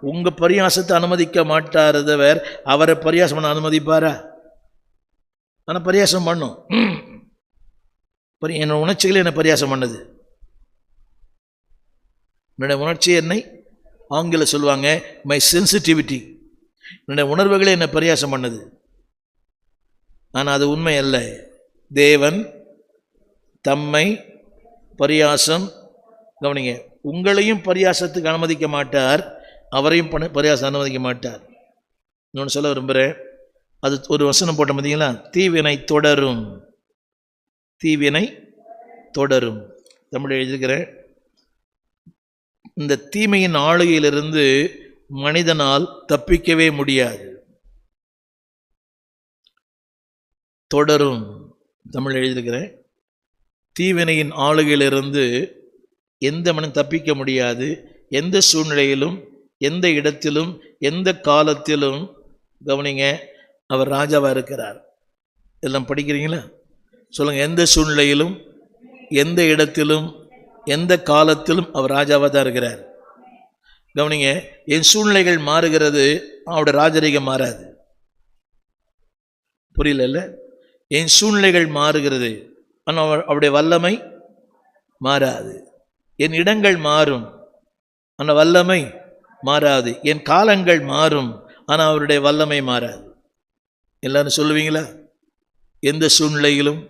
உங்கள் பரியாசத்தை அனுமதிக்க மாட்டாரதவர் அவரை பரியாசம் பண்ண அனுமதிப்பாரா? ஆனால் பரியாசம் பண்ணும். பரி என்னோட உணர்ச்சிகள் என்னை பரியாசம் பண்ணுது. என்னுடைய உணர்ச்சி என்னை ஆங்கில சொல்லுவாங்க மை சென்சிட்டிவிட்டி என்னுடைய உணர்வுகளை என்னை பரியாசம் பண்ணுது. ஆனால் அது உண்மை அல்ல. தேவன் தம்மை பரியாசம் கவனிங்க உங்களையும் பரியாசத்துக்கு அனுமதிக்க மாட்டார். அவரையும் பண பரியாசம் அனுமதிக்க மாட்டார். இன்னொன்று சொல்ல விரும்புகிறேன் அது ஒரு வசனம் போட்ட பார்த்தீங்களா தீவினை தொடரும். தீவினை தொடரும். தமிழ் எழுதுகிறேன் இந்த தீமையின் ஆளுகையிலிருந்து மனிதனால் தப்பிக்கவே முடியாது. தொடரும். தமிழ் எழுதியிருக்கிறேன். தீவினையின் ஆளுகையிலிருந்து எந்த மனிதன் தப்பிக்க முடியாது. எந்த சூழ்நிலையிலும் எந்த இடத்திலும் எந்த காலத்திலும் கவனிங்க அவர் ராஜாவாக இருக்கிறார். எல்லாம் படிக்கிறீங்களா? சொல்லுங்கள் எந்த சூழ்நிலையிலும் எந்த இடத்திலும் எந்த காலத்திலும் அவர் ராஜாவாக தான் இருக்கிறார். கவனிங்க என் சூழ்நிலைகள் மாறுகிறது அவருடைய ராஜரீகம் மாறாது. புரியல என் சூழ்நிலைகள் மாறுகிறது ஆனால் அவருடைய வல்லமை மாறாது. என் இடங்கள் மாறும் ஆனால் வல்லமை மாறாது. என் காலங்கள் மாறும் ஆனால் அவருடைய வல்லமை மாறாது. எல்லாரும் சொல்லுவீங்களா? எந்த சூழ்நிலையிலும்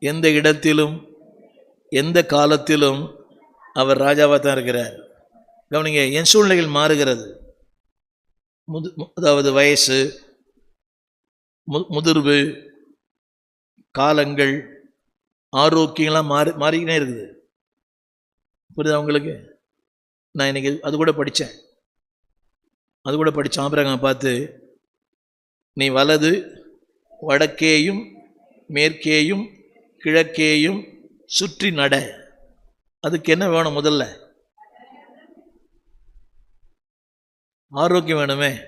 எந்த இடத்திலும் எந்த காலத்திலும் அவர் ராஜாவாக தான் இருக்கிறார். கவனிங்க என் சூழ்நிலைகள் மாறுகிறது. முது அதாவது வயசு மு முதிர்வு காலங்கள் ஆரோக்கியங்கள்லாம் மாறி மாறிக்கினே இருக்குது. புரியுதா உங்களுக்கு? நான் இன்றைக்கி அது கூட படித்தேன் அது கூட படித்த ஆபிரகாம் பார்த்து நீ வலது வடக்கேயும் மேற்கேயும் கிழக்கேயும் சுற்றி நட. அதுக்கு என்ன வேணும் முதல்ல? ஆரோக்கியம் வேணுமே.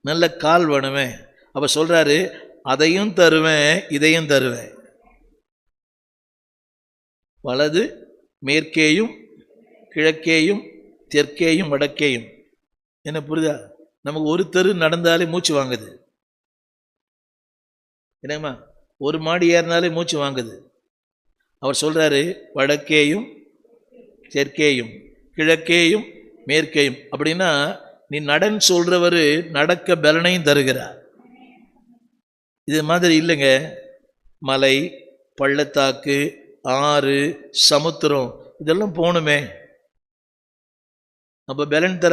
நல்ல கால் வேணுமே. அப்போ சொல்கிறாரு அதையும் தருவேன் இதையும் தருவேன். வலது மேற்கேயும் கிழக்கேயும் தெற்கேயும் வடக்கேயும். என்ன புரியுதா நமக்கு ஒரு தெரு நடந்தாலே மூச்சு வாங்குது. என்னம்மா ஒரு மாடி ஏறினாலே மூச்சு வாங்குது. அவர் சொல்றாரு வடக்கேயும் தெற்கேயும் கிழக்கேயும் மேற்கேயும். அப்படின்னா நீ நடன் சொல்றவர் நடக்க பலனையும் தருகிறார். இது மாதிரி இல்லைங்க. மலை பள்ளத்தாக்கு ஆறு சமுத்திரம் இதெல்லாம் போகணுமே. அப்போ பலன் தர